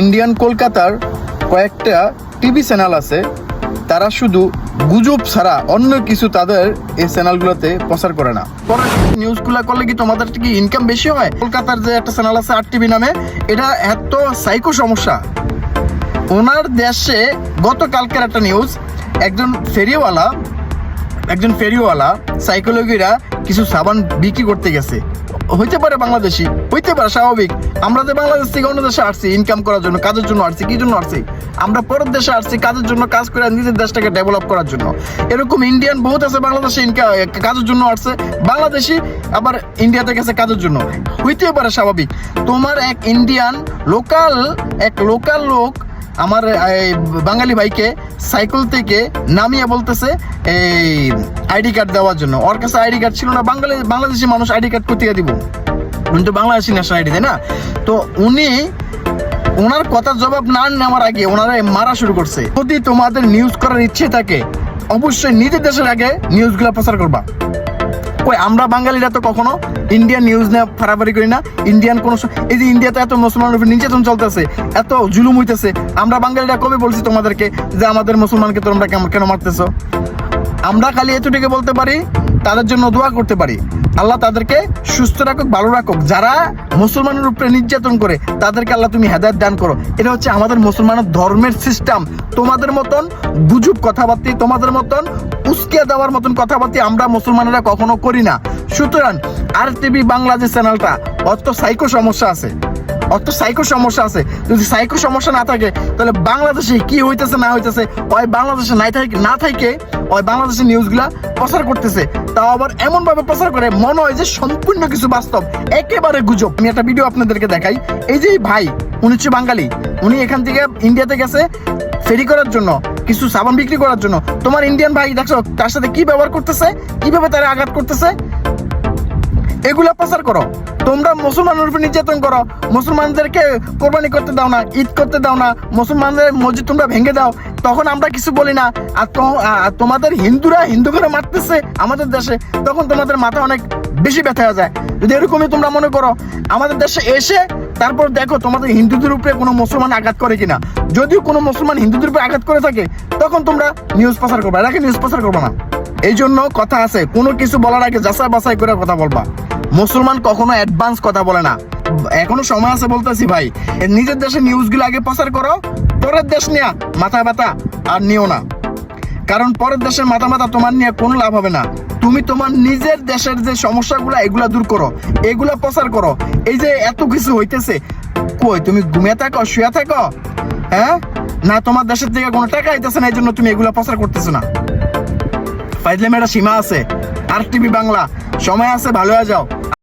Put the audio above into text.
Indian কলকাতার কয়েকটা TV channel আছে। তারা শুধু গুজব ছাড়া অন্য কিছু তাদের এই চ্যানেলগুলোতে প্রচার করে না। নিউজগুলো করলে কি তোমাদের কি ইনকাম বেশি হয়? কলকাতার যে একটা চ্যানেল আছে আর টিভি নামে, এটা এত সাইকো সমস্যা। ওনার দেশে গতকালকের একটা নিউজ, একজন ফেরিওয়ালা একজন ফেরিওয়ালা সাইকোলজিরা কিছু সাবান বিক্রি করতে গেছে। হইতে পারে বাংলাদেশি, হইতে পারে স্বাভাবিক। আমরা যে বাংলাদেশ থেকে অন্য দেশে আসছি ইনকাম করার জন্য, কাজের জন্য আসছি, কি জন্য আসছি? আমরা পরের দেশে আসছি কাজের জন্য, কাজ করে নিজের দেশটাকে ডেভেলপ করার জন্য। এরকম ইন্ডিয়ান বহুত আছে বাংলাদেশে ইনকাম কাজের জন্য আসছে। বাংলাদেশি আবার ইন্ডিয়াতে গেছে কাজের জন্য। হইতে পারে স্বাভাবিক। তোমার এক ইন্ডিয়ান লোকাল এক লোকাল লোক আমার, এই, বাঙালি ভাইকে সাইকেল থেকে নামিয়ে বলতেছে, এই, আইডি কার্ড দেওয়ার জন্য। ওর কাছে আইডি কার্ড ছিল না, বাঙালি, বাংলাদেশি মানুষ আইডি কার্ড কোথায় দিব। উনি তো বাংলাদেশি ন্যাশনাল আইডি তাই না? তো উনি ওনার কথার জবাব না নেওয়ার আগে ওনারা মারা শুরু করছে। যদি তোমাদের নিউজ করার ইচ্ছে থাকে, অবশ্যই নিজের দেশের আগে নিউজগুলো প্রচার করবা। কই, আমরা বাঙালিরা তো কখনো ইন্ডিয়ান নিউজ নিয়ে ফারাফারি করি না। ইন্ডিয়ান কোনো এই যে ইন্ডিয়াতে এত মুসলমানের উপর নির্যাতন চলতেছে, এত জুলুম হইতেছে, আমরা বাঙালিরা কবে বলছি তোমাদেরকে যে আমাদের মুসলমানকে তোমরা কেন মারতেছো? আমরা খালি এতটুকু বলতে পারি তাদের জন্য দোয়া করতে পারি। আল্লাহ তাদেরকে সুস্থ রাখুক, ভালো রাখুক। যারা মুসলমানের উপরে নির্যাতন করে, তাদেরকে আল্লাহ তুমি হেদায়ত দান করো। এটা হচ্ছে আমাদের মুসলমানের ধর্মের সিস্টেম তোমাদের মতন গুজব কথাবার্তি, তোমাদের মতন উস্কিয়ে দেওয়ার মতন কথাবার্তি আমরা মুসলমানেরা কখনো করি না। সুতরাং আর টিভি বাংলা যে চ্যানেলটা অত সাইকো সমস্যা আছে। অত সাইকো সমস্যা আছে। যদি সাইকো সমস্যা না থাকে, তাহলে বাংলাদেশে কি হইতেছে, না হইতেছে, ওই বাংলাদেশে নাই থাকে না থাকে ওই বাংলাদেশের নিউজগুলা প্রচার করতেছে। তাও আবার এমন ভাবে প্রচার করে, মনে হয় যে সম্পূর্ণ কিছু বাস্তব। একেবারে গুজব। আমি একটা ভিডিও আপনাদেরকে দেখাই। এই যে ভাই, উনি হচ্ছে বাঙালি। উনি এখান থেকে ইন্ডিয়াতে গেছে, ফেরি করার জন্য, কিছু সাবান বিক্রি করার জন্য। তোমার ইন্ডিয়ান ভাই, দেখছ, তার সাথে কি ব্যবহার করতেছে? কীভাবে তারা আঘাত করতেছে? এগুলা প্রচার করো। তোমরা মুসলমানের উপর নির্যাতন করো। মুসলমানদেরকে কোরবানি করতে দাও না, ঈদ করতে দাও না, মুসলমানদের মসজিদ তোমরা ভেঙে দাও, তখন আমরা কিছু বলি না। আর তোমাদের হিন্দুরা হিন্দু করে মারতেছে আমাদের দেশে, তখন তোমাদের মাথা অনেক বেশি ব্যথা হয়ে যায়। যদি এরকমই তোমরা মনে করো, আমাদের দেশে এসে তারপর দেখো তোমাদের হিন্দুদের উপরে কোনো মুসলমান আঘাত করে কিনা। যদিও কোনো মুসলমান হিন্দুদের উপরে আঘাত করে থাকে, তখন তোমরা নিউজ প্রচার করবে। এটাকে নিউজ প্রচার করবে না। এই জন্য কথা আছে, কোনো কিছু বলার আগে যাচাই বাছাই করে কথা বলবা। মুসলমান কখনো অ্যাডভান্স কথা বলে না। এখনও সময় আছে বলতেছি ভাই নিজের দেশে নিউজগুলো আগে প্রচার করো, পরের দেশ নিয়ে মাথা ব্যথা আর নিও না। কারণ পরের দেশের মাথা মাথা তোমার নিয়ে কোনো লাভ হবে না। তুমি তোমার নিজের দেশের যে সমস্যাগুলো, এগুলা দূর করো, এগুলা প্রচার করো। এই যে এত কিছু হইতেছে, কই তুমি ঘুমিয়ে থাকো, শুয়ে থাকো? হ্যাঁ? না তোমার দেশের থেকে কোনো টাকা আইতেছে না এই জন্য তুমি এগুলা প্রচার করতেছো না। ফাইজলাম একটা সীমা আছে। আর টিভি বাংলা। সময় আছে ভালো হয়ে যাও।